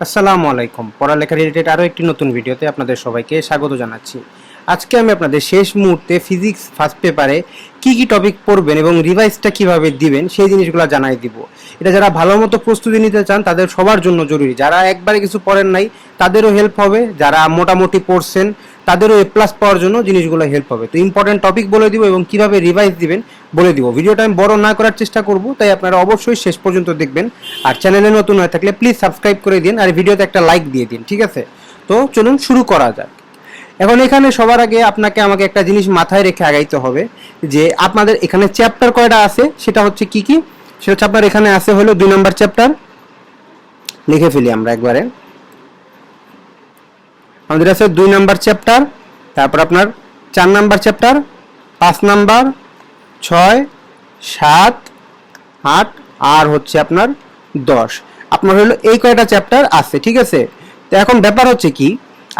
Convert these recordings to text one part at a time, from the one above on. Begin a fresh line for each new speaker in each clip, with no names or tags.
আসসালামু আলাইকুম। পড়ালেখা রিলেটেড আরও একটি নতুন ভিডিওতে আপনাদের সবাইকে স্বাগত জানাচ্ছি। আজকে আমি আপনাদের শেষ মুহূর্তে ফিজিক্স ফার্স্ট পেপারে কি কি টপিক পড়বেন এবং রিভাইসটা কীভাবে দিবেন সেই জিনিসগুলো জানাই দিব। এটা যারা ভালো মতো প্রস্তুতি নিতে চান, তাদের সবার জন্য জরুরি। যারা একবারে কিছু পড়েন নাই, তাদেরও হেল্প হবে। যারা মোটামুটি পড়ছেন, তাদেরও এ প্লাস পাওয়ার জন্য জিনিসগুলো হেল্প হবে। তো ইম্পর্টেন্ট টপিক বলে দিব এবং কীভাবে রিভাইজ দিবেন বলে দিব। ভিডিওটা আমি বড় না করার চেষ্টা করব, তাই আপনারা অবশ্যই শেষ পর্যন্ত দেখবেন। আর চ্যানেলে নতুন হয়ে থাকলে প্লিজ সাবস্ক্রাইব করে দিন আর ভিডিওতে একটা লাইক দিয়ে দিন, ঠিক আছে? তো চলুন শুরু করা যাক। এখন এখানে সবার আগে আপনাকে আমাকে একটা জিনিস মাথায় রেখে আগাইতে হবে, যে আপনাদের এখানে চ্যাপ্টার কয়টা আছে, সেটা হচ্ছে কি কি? সেটা হচ্ছে আপনার এখানে আছে হলো দুই নম্বর চ্যাপ্টার লিখে ফেলি আমরা একবারে। আমাদের আছে দুই নাম্বার চ্যাপ্টার তারপর আপনার চার নাম্বার চ্যাপ্টার পাঁচ নাম্বার ছয়, সাত, আট, আর হচ্ছে আপনার দশ। আপনার হলো এই কয়টা চ্যাপ্টার আছে, ঠিক আছে? তো এখন ব্যাপার হচ্ছে কি,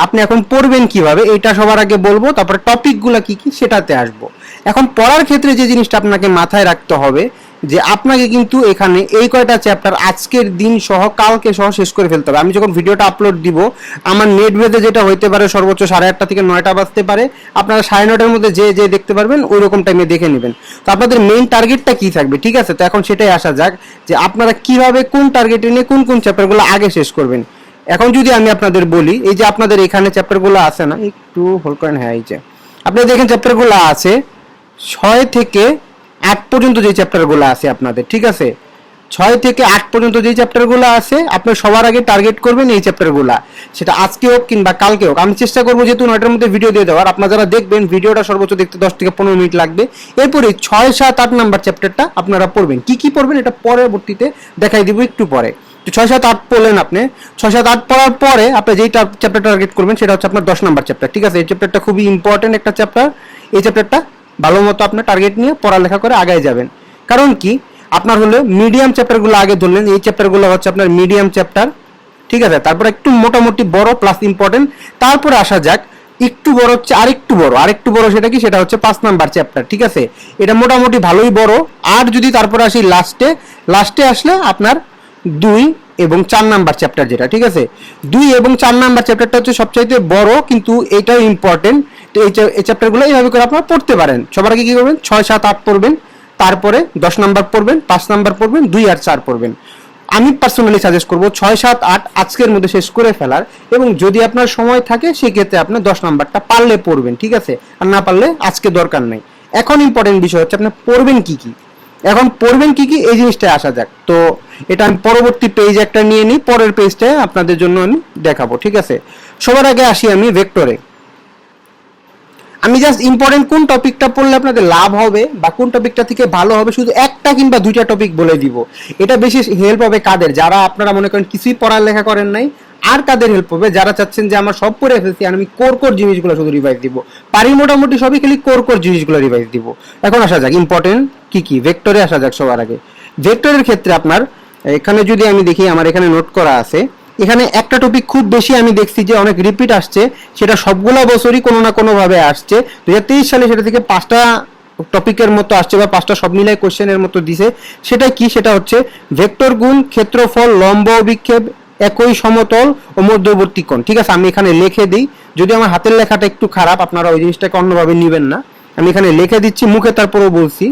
আপনি এখন পড়বেন কীভাবে এটা সবার আগে বলব, তারপরে টপিকগুলো কি কি সেটাতে আসব। এখন পড়ার ক্ষেত্রে যে জিনিসটা আপনাকে মাথায় রাখতে হবে যে আপনাকে কিন্তু এখানে এই কয়টা চ্যাপ্টার আজকের দিন সহ, কালকে সহ শেষ করে ফেলতে হবে। আমি যখন ভিডিওটা আপলোড দিব, আমার নেট বেঁধে যেটা হইতে পারে সর্বোচ্চ সাড়ে আটটা থেকে নয়টা বাজতে পারে। আপনারা সাড়ে নয়টার মধ্যে যে যে দেখতে পারবেন, ওই রকম টাইমে দেখে নেবেন। তো আপনাদের মেইন টার্গেটটা কি থাকবে? ঠিক আছে? তো এখন সেটাই আসা যাক যে আপনারা কীভাবে কোন টার্গেটে নিয়ে কোন কোন চ্যাপ্টারগুলো আগে শেষ করবেন। এখন যদি আমি আপনাদের বলি, এই যে আপনাদের এখানে চ্যাপ্টারগুলো আছে না, একটু হোল্ড করেন হ্যাঁ এই যে। আপনাদের এখানে চ্যাপ্টারগুলো আছে, ছয় থেকে আট পর্যন্ত যে চ্যাপ্টারগুলো আছে আপনাদের, ঠিক আছে? ছয় থেকে আট পর্যন্ত যে চ্যাপ্টারগুলো আছে, আপনি সবার আগে টার্গেট করবেন এই চ্যাপ্টারগুলো সেটা আজকে হোক কিংবা কালকে হোক। আমি চেষ্টা করব যেহেতু নয়টার মধ্যে ভিডিও দিয়ে দেওয়ার, আপনারা যারা দেখবেন ভিডিওটা সর্বোচ্চ দেখতে দশ থেকে পনেরো মিনিট লাগবে। এরপরে ছয়, সাত, আট নাম্বার চ্যাপ্টারটা আপনারা পড়বেন। কি কি পড়বেন এটা পরবর্তীতে দেখাই দিব একটু পরে। ছয়, সাত, আট পড়লেন আপনি। ছয়, সাত, আট পড়ার পরে আপনি যেই চ্যাপ্টার টার্গেট করবেন, সেটা হচ্ছে আপনার দশ নাম্বার চ্যাপ্টার ঠিক আছে? এই চ্যাপ্টারটা খুবই ইম্পর্টেন্ট একটা চ্যাপ্টার এই চ্যাপ্টারটা ভালো মতো আপনার টার্গেট নিয়ে পড়ালেখা করে আগায় যাবেন। কারণ কি? আপনার হলো মিডিয়াম চ্যাপ্টারগুলো আগে ধরলেন, এই চ্যাপ্টারগুলো হচ্ছে আপনার মিডিয়াম চ্যাপ্টার ঠিক আছে? তারপর একটু মোটামুটি বড় প্লাস ইম্পর্টেন্ট তারপরে আসা যাক, একটু বড় হচ্ছে আরেকটু বড়। আরেকটু বড় সেটা কি? সেটা হচ্ছে পাঁচ নাম্বার চ্যাপ্টার ঠিক আছে? এটা মোটামুটি ভালোই বড়। আর যদি তারপরে আসি লাস্টে লাস্টে আসলে আপনার দুই এবং চার নাম্বার চ্যাপ্টার যেটা, ঠিক আছে? দুই এবং চার নাম্বার চ্যাপ্টারটা হচ্ছে সবচাইতে বড়, কিন্তু এটাও ইম্পর্টেন্ট এই চ্যাপ্টারগুলো এইভাবে করে আপনারা পড়তে পারেন। সবার আগে কি করবেন? ছয়, সাত, আট পড়বেন। তারপরে দশ নাম্বার পড়বেন, পাঁচ নাম্বার পড়বেন, দুই আর চার পড়বেন। আমি পার্সোনালি সাজেস্ট করব, ছয়, সাত, আট আজকের মধ্যে শেষ করে ফেলার এবং যদি আপনার সময় থাকে, সেক্ষেত্রে আপনি দশ নাম্বারটা পারলে পড়বেন, ঠিক আছে? আর না পারলে আজকে দরকার নেই। এখন ইম্পর্টেন্ট বিষয় হচ্ছে আপনি পড়বেন কি কি? এখন পড়বেন কি কি? এই জিনিসটা আসা যাক। তো এটা আমি পরবর্তী পেজ একটা নিয়ে নিই, পরের পেজটা আপনাদের জন্য আমি দেখাবো, ঠিক আছে? সবার আগে আসি আমি ভেক্টরে আমি জাস্ট ইম্পর্টেন্ট কোন টপিকটা পড়লে আপনাদের লাভ হবে বা কোন টপিকটা থেকে ভালো হবে, শুধু একটা কিংবা দুইটা টপিক বলে দিব। এটা বেশি হেল্প হবে কাদের? যারা আপনারা মনে করেন কিছুই পড়ালেখা করেন নাই, আর কাদের হেল্প হবে? যারা চাচ্ছেন যে আমার সব পড়ে ফেলছি আর আমি কোর কোর জিনিসগুলো শুধু রিভাইজ দিব। পারি মোটামুটি সবই, খালি কোর কোর জিনিসগুলো রিভাইজ দিব। এখন আসা যাক ইম্পর্টেন্ট কি কি? ভেক্টরে আসা যাক সবার আগে। ভেক্টরের ক্ষেত্রে আপনার, এখানে যদি আমি দেখি, আমার এখানে নোট করা আছে এখানে একটা টপিক খুব বেশি আমি দেখছি যে অনেক রিপিট আসছে, সেটা সবগুলা বছরই কোনো না কোনো ভাবে আসছে। দু হাজার তেইশ সালে সেটা থেকে পাঁচটা টপিকের মতো আসছে বা পাঁচটা সব মিলাই কোশ্চেনের মতো দিছে। সেটা কি? সেটা হচ্ছে ভেক্টর গুণ, ক্ষেত্রফল, লম্ব বিক্ষেপ একই সমতল ও মধ্যবর্তী কোণ। ঠিক আছে, আমি এখানে লিখে দিই। যদি আমার হাতের লেখাটা একটু খারাপ, আপনারা ওই জিনিসটাকে অন্যভাবে নেবেন না। আমি এখানে লিখে দিচ্ছি, মুখে তারপরেও বলছি।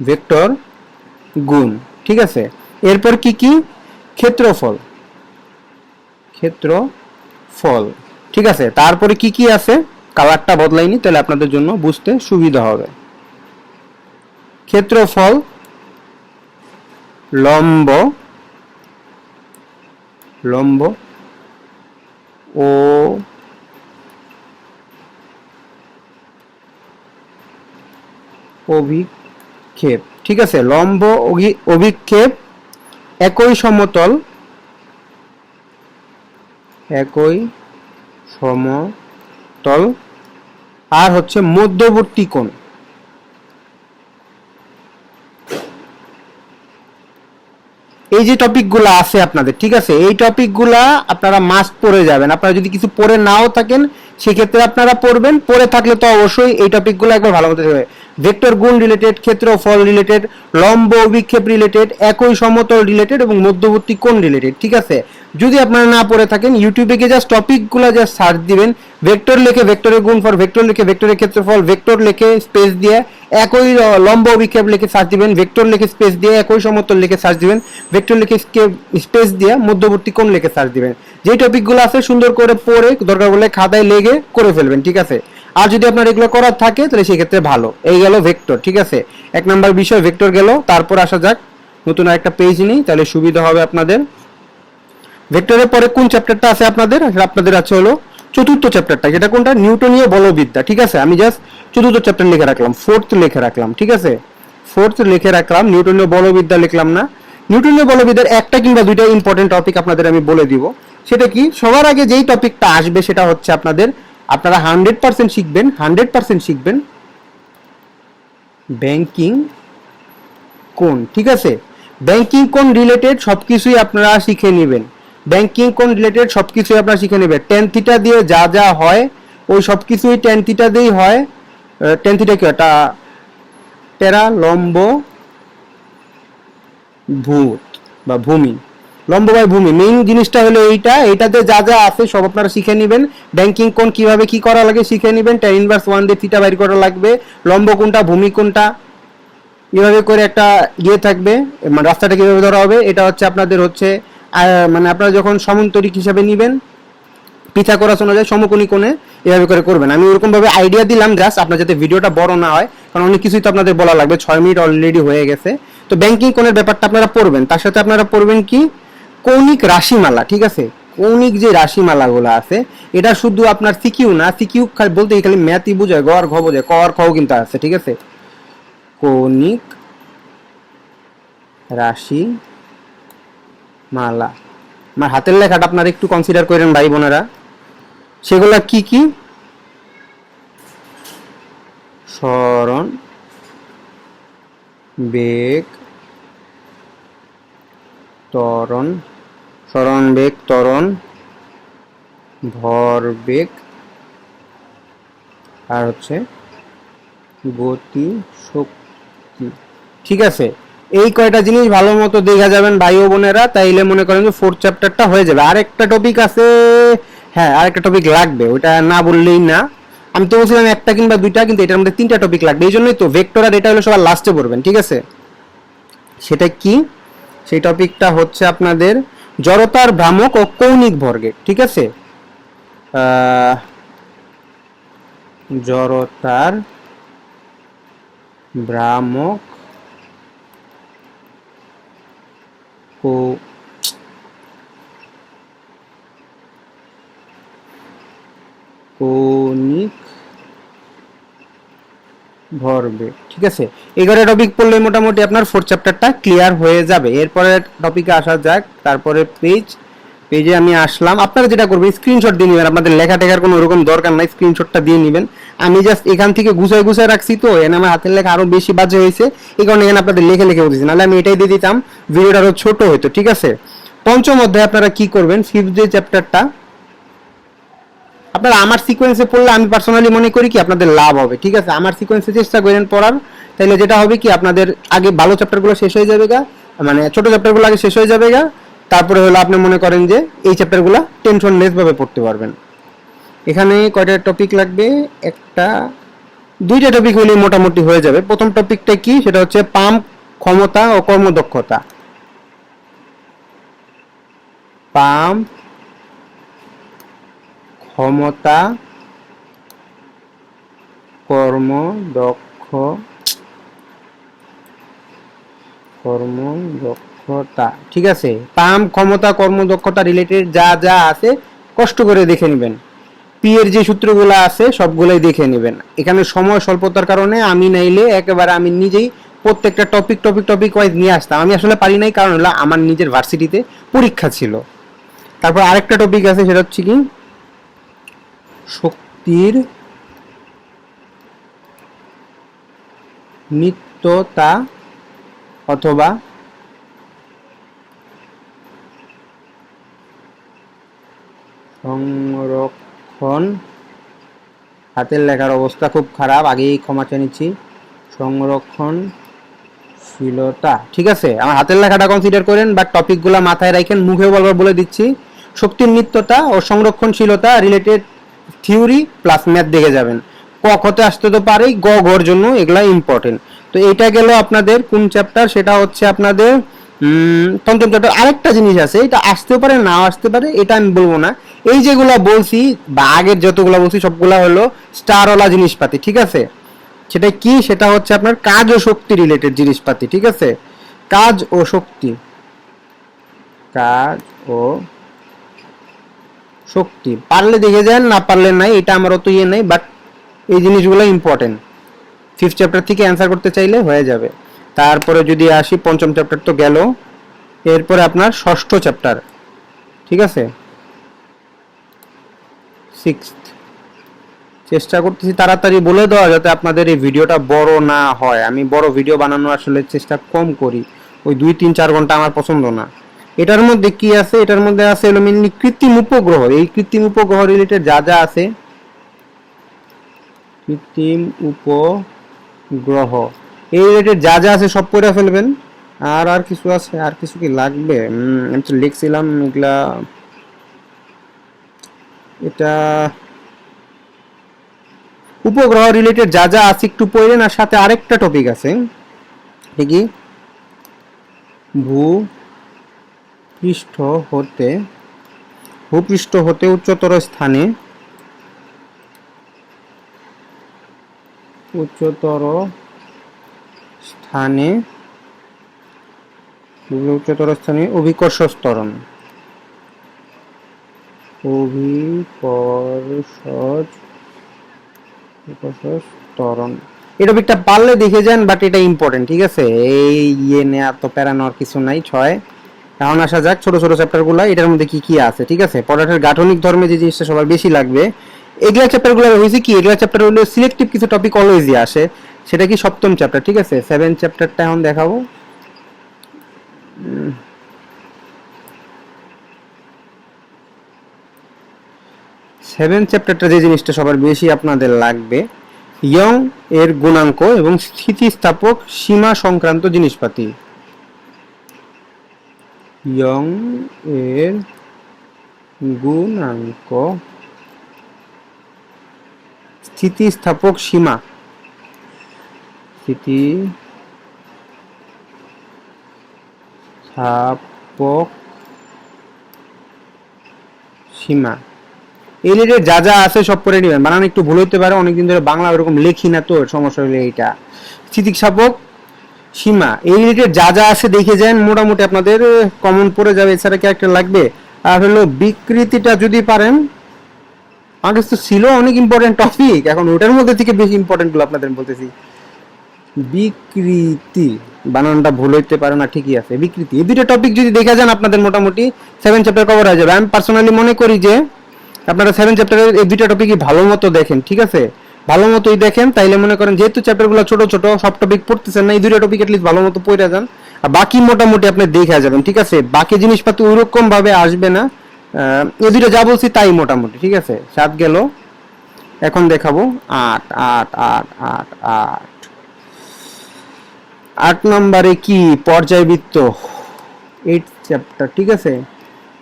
ভেক্টর গুণ, ঠিক আছে? এরপর কি কি? ক্ষেত্রফল। ক্ষেত্রফল। ঠিক আছে, তারপরে কি কি আছে? কালারটা বদলাইনি, তাহলে আপনাদের জন্য বুঝতে সুবিধা হবে। ক্ষেত্রফল, লম্ব লম্ব ও অভিক্ষেপ। ঠিক আছে, লম্ব অভি- অভিক্ষেপ একই সমতল একই সমতল, আর হচ্ছে মধ্যবর্তী কোণ। এই যে টপিকগুলো আছে আপনাদের, ঠিক আছে? এই টপিকগুলা আপনারা মাস্ট পড়ে যাবেন। আপনারা যদি কিছু পড়ে নাও থাকেন, সেক্ষেত্রে আপনারা পড়বেন। পড়ে থাকলে তো অবশ্যই এই টপিকগুলো একবার ভালো মতো ভেক্টর গুণ রিলেটেড ক্ষেত্রফল রিলেটেড লম্ব অভিক্ষেপ রিলেটেড একই সমতল রিলেটেড এবং মধ্যবর্তী কোণ রিলেটেড ঠিক আছে? যদি আপনারা না পড়ে থাকেন ইউটিউবে গিয়ে জাস্ট টপিকগুলো জাস্ট সার্চ দিবেন ভেক্টর লিখে ভেক্টরের গুণ গুণফল ভেক্টর লিখে ভেক্টরের ক্ষেত্রফল ভেক্টর লিখে স্পেস দিয়ে একই লম্ব অভিক্ষেপ লিখে সার্চ দিবেন ভেক্টর লিখে স্পেস দিয়ে একই সমতল লিখে সার্চ দিবেন ভেক্টর লিখে স্পেস দিয়ে মধ্যবর্তী কোণ লিখে সার্চ দিবেন। যে টপিকগুলো আছে, সুন্দর করে পড়ে, দরকার বলে খাতায় লেগে করে ফেলবেন, ঠিক আছে? আর যদি আপনার এগুলো করার থাকে, তাহলে সেক্ষেত্রে ভালো। এই গেল ভেক্টর ঠিক আছে? এক নাম্বার বিষয় ভেক্টর গেল। তারপর আসা যাক, নতুন একটা পেজ নেই, তাহলে সুবিধা হবে আপনাদের। ভেক্টরের পরে কোন চ্যাপ্টারটা আছে আপনাদের? আপনাদের আছে হলো চতুর্থ চ্যাপ্টারটা যেটা কোনটা? নিউটনীয় বলবিদ্যা, ঠিক আছে? আমি জাস্ট চতুর্থ চ্যাপ্টার লিখে রাখলাম ফোর্থ লিখে রাখলাম, ঠিক আছে? ফোর্থ লিখে রাখলাম নিউটনীয় বলবিদ্যা লিখলাম না। নিউটনীয় বলবিদ্যার একটা কিংবা দুইটা ইম্পর্টেন্ট টপিক আপনাদের আমি বলে দিব। সেটা কি? সবার আগে যেই টপিকটা আসবে, সেটা হচ্ছে আপনাদের আপনারা হান্ড্রেড পার্সেন্ট শিখবেন, হান্ড্রেড পার্সেন্ট শিখবেন ব্যাংকিং কোন, ঠিক আছে? ব্যাংকিং কোন রিলেটেড সব কিছুই আপনারা শিখে নেবেন। ব্যাংকিং কোন রিলেটেড সব কিছুই আপনারা শিখে নেবেন। টেন থিটা দিয়ে যা যা হয়, ওই সব কিছুই টেন থিটা দিয়েই হয়। টেন থিটা কি এটা টেরা লম্ব ভূত বা ভূমি। লম্ব বাই ভূমি। মেইন জিনিসটা হলো এইটা। এটাতে যা যা আছে সব আপনারা শিখে নেবেন। ব্যাংকিং কোন কীভাবে কি করা লাগে শিখে নেবেন। টেন ইনভার্স ওয়ান দিয়ে থিটা বাইর করা লাগবে। লম্ব কোনটা, ভূমি কোনটা, এভাবে করে একটা ইয়ে থাকবে। মানে রাস্তাটা কীভাবে ধরা হবে, এটা হচ্ছে আপনাদের হচ্ছে মানে আপনারা যখন সমান্তরিক হিসাবে নেবেন, পিথাগোরাস অনুযায়ী সমকোণী কোণে এভাবে করে করবেন। আমি ওরকমভাবে আইডিয়া দিলাম জাস্ট আপনার যাতে ভিডিওটা বড় না হয়, কারণ অনেক কিছুই তো আপনাদের বলা লাগবে, ছয় মিনিট অলরেডি হয়ে গেছে। তো ব্যাংকিং কোণের ব্যাপারটা আপনারা পড়বেন। তার সাথে আপনারা পড়বেন কি কৌণিক রাশিমালা, ঠিক আছে? কৌণিক যে রাশিমালাগুলো আছে, এটা শুধু আপনার সিকিউ না, সিকিউ বলতে খালি ম্যাথই বোঝায় গ আর ঘ বোঝায়, ক, আর খও কিন্তু আছে, ঠিক আছে? কৌণিক রাশি মালা আমার হাতের লেখাটা আপনারা একটু কনসিডার করেন ভাই বোনেরা। সেগুলা কি কি? স্মরণ, বেগ ত্বরণ স্মরণ বেগ ত্বরণ ভর বেগ আর হচ্ছে গতি শক্তি। ঠিক আছে? এই কয়টা জিনিস ভালো মতো দেখা যাবেন ভাই ও বোনেরা, তাইলে মনে করেন যে ফোর্থ চ্যাপ্টারটা হয়ে যাবে। আরেকটা টপিক আছে হ্যাঁ আরেকটা টপিক লাগবে ওটা না বললেই না। আমি তো বলছিলাম একটা কিংবা দুইটা, কিন্তু এটার মধ্যে তিনটা টপিক লাগবে। এই জন্যই তো ভেক্টর আর এটা হলো সবার লাস্টে পড়বেন, ঠিক আছে? সেটা কি? সেই টপিকটা হচ্ছে আপনাদের জড়তার ভ্রামক ও কৌণিক ভর্গের ঠিক আছে? জড়তার ভ্রামক কৌণিক ভরবেগ ঠিক আছে? এগারো টপিক পড়লে মোটামুটি আপনার ফোর্থ চ্যাপ্টারটা ক্লিয়ার হয়ে যাবে। এরপরে টপিকে আসা যাক, তারপরে পেজ পেজে আমি আসলাম। আপনারা যেটা করবেন স্ক্রিনশট দিয়ে নেবেন। আপনাদের লেখা টেখার কোনো ওরকম দরকার নাই স্ক্রিনশটটা দিয়ে নেবেন। আমি জাস্ট এখান থেকে গুছাই গুছায় রাখছি তো, এখানে আমার হাতের লেখা আরও বেশি বাজে হয়েছে, এই কারণে এখানে আপনাদের লিখে লিখে বলতেছি। নাহলে আমি এটাই দিয়ে দিতাম, ভিডিওটা আরও ছোটো হতো ঠিক আছে? পঞ্চম অধ্যায়ে আপনারা কি করবেন ফিফথ যে চ্যাপ্টারটা আপনারা আমার সিকোয়েন্সে পড়লে আমি পার্সোনালি মনে করি কি আপনাদের লাভ হবে, ঠিক আছে? আমার সিকোয়েন্সে চেষ্টা করেন পড়ার তাহলে যেটা হবে কি আপনাদের আগে ভালো চ্যাপ্টারগুলো শেষ হয়ে যাবে গা মানে ছোট চ্যাপ্টারগুলো আগে শেষ হয়ে যাবে গা, তারপরে হলো আপনি মনে করেন যে এই চ্যাপ্টারগুলো টেনশন লেস ভাবে পড়তে পারবেন। এখানে কয়টা টপিক লাগবে? একটা, দুইটা টপিক হলে মোটামুটি হয়ে যাবে। প্রথম টপিকটা কি? সেটা হচ্ছে পাম্প, ক্ষমতা ও কর্মদক্ষতা। পাম্প ক্ষমতা কর্মদক্ষ কর্মদক্ষতা ঠিক আছে? পাম্প ক্ষমতা কর্মদক্ষতা রিলেটেড যা যা আছে, কষ্ট করে দেখে নেবেন। পি এর যে সূত্রগুলো আছে, সবগুলোই দেখে নেবেন। এখানে সময় স্বল্পতার কারণে আমি নাইলে একেবারে আমি নিজেই প্রত্যেকটা টপিক টপিক টপিক ওয়াইজ নিয়ে আসতাম। আমি আসলে পারি নাই, কারণ হলো আমার নিজের ভার্সিটিতে পরীক্ষা ছিল। তারপর আরেকটা টপিক আছে, সেটা হচ্ছে কি? শক্তির নিত্যতা অথবা সংরক্ষণ। হাতের লেখার অবস্থা খুব খারাপ, আগেই ক্ষমা চেয়ে নিচ্ছি। সংরক্ষণশীলতা, ঠিক আছে? আমার হাতের লেখাটা কনসিডার করেন বা টপিকগুলো মাথায় রাখেন মুখে বলবার বলে দিচ্ছি। শক্তির নিত্যতা ও সংরক্ষণশীলতা রিলেটেড থিওরি প্লাস ম্যাথ দেখে যাবেন। ক কতে আসতে তো পারেই, গ ঘর জন্য এগুলা ইম্পর্টেন্ট তো এটা গেল আপনাদের কোন চ্যাপ্টার সেটা হচ্ছে আপনাদের পঞ্চম চ্যাপ্টার আরেকটা জিনিস আছে, এটা আসতে পারে না আসতে পারে, এটা আমি বলব না। এই যেগুলা বলছি, বা আগের যতগুলা বলছি, সবগুলা হলো স্টারওয়ালা জিনিসপাতি, ঠিক আছে? সেটা কি? সেটা হচ্ছে আপনার কাজ ও শক্তি রিলেটেড জিনিসপাতি, ঠিক আছে? কাজ ও শক্তি। কাজ ও শক্তি। পারলে দেখে যান, না পারলে নাই, এটা আমার অত ইয়ে নেই বাট এই জিনিসগুলো ইম্পর্টেন্ট ফিফথ চ্যাপ্টার থেকে অ্যান্সার করতে চাইলে হয়ে যাবে। তারপরে যদি আসি, পঞ্চম চ্যাপ্টার তো গেল। এরপরে আপনার ষষ্ঠ চ্যাপ্টার ঠিক আছে? সিক্সথ চেষ্টা করতেছি তাড়াতাড়ি বলে দেওয়া যাতে আপনাদের এই ভিডিওটা বড় না হয়। আমি বড় ভিডিও বানানোর আসলে চেষ্টা কম করি। ওই দুই, তিন, চার ঘণ্টা আমার পছন্দ না। এটার মধ্যে কি আছে? এটার মধ্যে আছে হলো মেনলি কৃত্রিম উপগ্রহ। এই কৃত্রিম উপগ্রহ রিলেটেড যা যা আছে, কৃত্রিম উপগ্রহ। এই রিলেটেড যা যা আছে সব পড়ে ফেলবেন। আর আর কিছু আছে? আর কিছু কি লাগবে? আমি তো লিখছিলাম এগুলা। এটা উপগ্রহ রিলেটেড যা যা আছে একটু পড়েন। আর সাথে আরেকটা টপিক আছে। ঠিকই ভূ পৃষ্ঠ হতে ভূপৃষ্ঠ হতে উচ্চতর স্থানে উচ্চতর স্থানে উচ্চতর স্থানে অভিকর্ষ স্তরণ ত্বরণ এই টপিকটা পারলে দেখে যান বাট এটা ইম্পর্টেন্ট ঠিক আছে? এই ইয়ে নেওয়ার তো প্যারা নেওয়ার কিছু নাই, ছয়। এখন আসা যাক, ছোট ছোট চ্যাপ্টারগুলো এটার মধ্যে কি কি আছে, ঠিক আছে? পদার্থের গাঠনিক ধর্মে যে জিনিসটা সবার বেশি লাগবে, এগুলা চ্যাপ্টারগুলো হয়েছে কি, এগুলা চ্যাপ্টার হলো সিলেক্টিভ কিছু টপিক অলওয়েজই আসে, সেটা কি সপ্তম চ্যাপ্টার ঠিক আছে? সেভেন চ্যাপ্টারটা এখন দেখাবো। সেভেন চ্যাপ্টারটা যে জিনিসটা সবার বেশি আপনাদের লাগবে ইয়ং এর গুণাঙ্ক এবং স্থিতিস্থাপক সীমা সংক্রান্ত জিনিসপাতি। ইয়ং এর গুণাঙ্ক স্থিতিস্থাপক সীমা স্থিতি স্থাপক সীমা এই রিলেটেড যা যা আছে সব পড়ে নেবেন। বানান একটু ভুল হতে পারে, অনেকদিন ধরে বাংলা ওরকম লেখি না তো, সমস্যা হলে এইটা। স্থিতিস্থাপক সীমা। এই রিলেটেড যা যা আছে দেখে যান মোটামুটি আপনাদের কমন পড়ে যাবে, এছাড়া ক্যারেক্টার লাগবে। আর হলো বিকৃতিটা যদি পারেন কাছে তো ছিল অনেক ইম্পর্টেন্ট টপিক এখন ওটার মধ্যে থেকে বেশি ইম্পর্টেন্টগুলো আপনাদের বলতেছি। বিকৃতি, বানানটা ভুল হইতে পারে না, ঠিকই আছে। বিকৃতি, এই দুটো টপিক যদি দেখে যান, আপনাদের মোটামুটি সেভেন চ্যাপ্টার কভার হয়ে যাবে। আমি পার্সোনালি মনে করি যে, আপনারা সেভেন চ্যাপ্টারের এই দুইটা টপিকই ভালো মতো দেখেন, ঠিক আছে? ভালো মতোই দেখেন, তাইলে মনে করেন যেহেতু চ্যাপ্টারগুলো ছোট ছোট, সব টপিক পড়তেছেন না, এই দুইটা টপিক এটলিস্ট ভালো মতো পড়ে যান। আর বাকি মোটামুটি আপনি দেখে যাবেন, ঠিক আছে? বাকি জিনিসপাতি ওইরকম ভাবে আসবে না। এই দুইটা যা বলছি তাই মোটামুটি, ঠিক আছে? সাত গেল। এখন দেখাবো। আট আট আট আট আট। আট নম্বরে কি? পর্যায়বৃত্ত। এইট চ্যাপ্টার ঠিক আছে?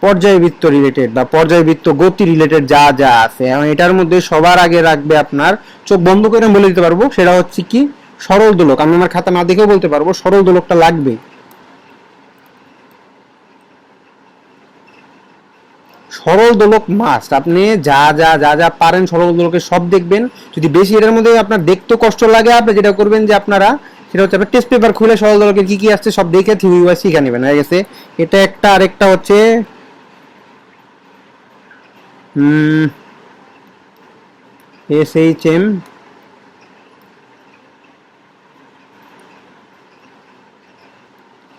পর্যায়বৃত্ত রিলেটেড বা পর্যায়বৃত্ত গতি রিলেটেড যা যা আছে, এবং এটার মধ্যে সবার আগে রাখবে আপনার, চোখ বন্ধ করে বলে দিতে পারব, সেটা হচ্ছে কি, সরল দোলক। আমি আমার খাতা না দেখেও বলতে পারব, সরল দোলকটা লাগবে। সরল দোলক মাস্ট আপনি যা যা যা যা পারেন সরল দোলকের সব দেখবেন। যদি বেশি এটার মধ্যে আপনার দেখতে কষ্ট লাগে, আপনি যেটা করবেন যে আপনারা, সেটা হচ্ছে আপনার টেস্ট পেপার খুলে সরল দোলকের কি কি আসছে সব দেখে থিওরি শিখে নেবেন। হয়ে গেছে। এটা একটা, আরেকটা হচ্ছে এস এইচ এম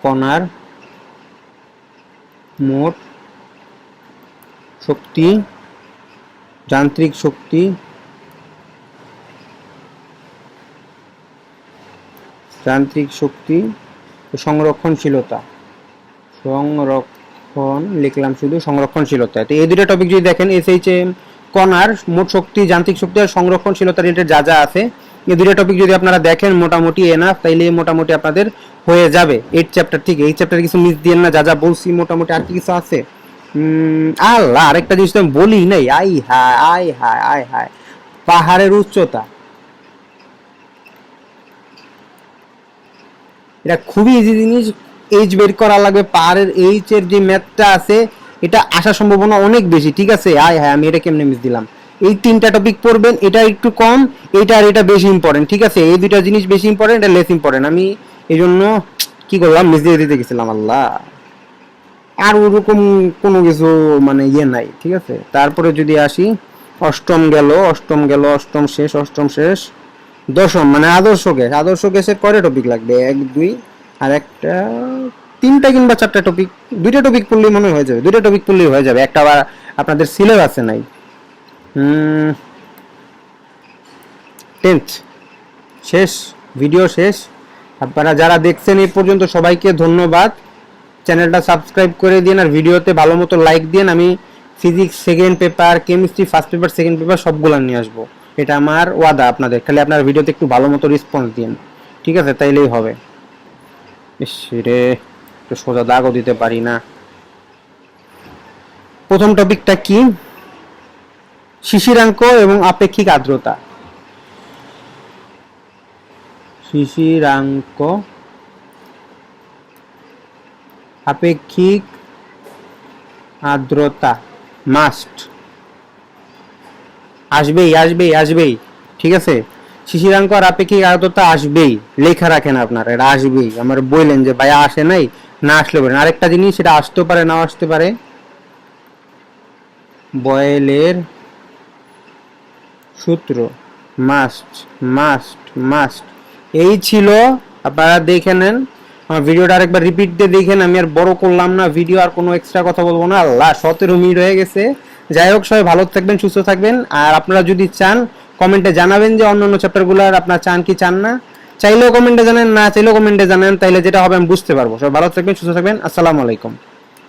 কণার মোট শক্তি যান্ত্রিক শক্তি যান্ত্রিক শক্তি সংরক্ষণশীলতা সংরক্ষণ লিখলাম শুধু সংরক্ষণশীলতা। তো এই দুটো টপিক যদি দেখেন এস এইচ এম কণার মোট শক্তি, যান্ত্রিক শক্তি আর সংরক্ষণশীলতা রিলেটেড যা যা আছে, এই দুইটা টপিক যদি আপনারা দেখেন, মোটামুটি এনাফ তাইলে মোটামুটি আপনাদের হয়ে যাবে। এইট চ্যাপ্টার থেকে এই চ্যাপ্টার কিছু মিস দিয়েন না, যা যা বলছি, মোটামুটি আর কি কিছু আছে? আল্লাহ, আরেকটা জিনিস তো আমি বলি নাই, আই হায় আই হায় আই হায়, পাহাড়ের উচ্চতা। এটা খুবই ইজি জিনিস এইচ বের করা লাগবে পাহাড়ের এইচ এর যে ম্যাথটা আছে, এটা আসার সম্ভাবনা অনেক বেশি, ঠিক আছে? আয় হ্যাঁ আমি এটা কেমনে মিস দিলাম? এই তিনটা টপিক পড়বেন, এটা একটু কম, এটা আর এটা বেশি ইম্পর্টেন্ট ঠিক আছে? এই দুইটা জিনিস বেশি ইম্পর্টেন্ট এটা লেস ইম্পর্টেন্ট আমি এই জন্য কি করলাম? মিস দিয়ে দিতে গেছিলাম, আল্লাহ। আর ওরকম কোনো কিছু মানে ইয়ে নাই, ঠিক আছে? তারপরে যদি আসি, অষ্টম গেল অষ্টম গেল, অষ্টম শেষ অষ্টম শেষ, দশম মানে আদর্শ গ্যাস আদর্শ গ্যাসের কয়টা টপিক লাগবে, এক, দুই আর একটা, তিনটা কিংবা চারটা টপিক দুইটা টপিক পড়লেই মনে হয়ে যাবে, দুইটা টপিক পড়লেই হয়ে যাবে, একটা আবার আপনাদের সিলেবাসে নাই। টেন্থ শেষ ভিডিও শেষ। আপনারা যারা দেখছেন এই পর্যন্ত, সবাইকে ধন্যবাদ। চ্যানেলটা সাবস্ক্রাইব করে দিন আর ভিডিওতে ভালো মতো লাইক দিন। আমি physics second paper chemistry first paper second paper সবগুলো নিয়ে আসব। এটা আমার ওয়াদা আপনাদের। খালি আপনার ভিডিওতে একটু ভালো মতো রেসপন্স দিন। ঠিক আছে? তাইলেই হবে। রে, একটু সোজা দাগও দিতে পারি না। প্রথম টপিকটা কি? শিশিরাঙ্ক এবং আপেক্ষিক আর্দ্রতা। শিশিরাঙ্ক, আপেক্ষিক আর্দ্রতা মাস্ট আসবেই আসবেই আসবেই, ঠিক আছে? শিশিরাঙ্ক আর আপেক্ষিক আর্দ্রতা আসবেই? লেখা রাখেন আপনারা এটা আসবেই। আমার বললেন যে ভাইয়া আসে নাই, না আসলে বলেন। আরেকটা জিনিস, সেটা আসতেও পারে, নাও আসতে পারে। বয়েলের সূত্র মাস্ট মাস্ট মাস্ট এই ছিল, আপনারা দেখে নেন। আমার ভিডিওটা আরেকবার রিপিট দিয়ে দেখেন আমি আর বড় করলাম না ভিডিও আর কোনো এক্সট্রা কথা বলব না। আল্লাহ, সতেরো মিনিট হয়ে গেছে। যাই হোক, সবাই ভালো থাকবেন, সুস্থ থাকবেন। আর আপনারা যদি চান কমেন্টে জানাবেন যে অন্য অন্য চ্যাপ্টারগুলো আপনার চান কি চান না। চাইলেও কমেন্টে জানেন, না চাইলেও কমেন্টে জানেন, তাইলে যেটা হবে আমি বুঝতে পারব। সবাই ভালো থাকবেন, সুস্থ থাকবেন, আসসালামু আলাইকুম।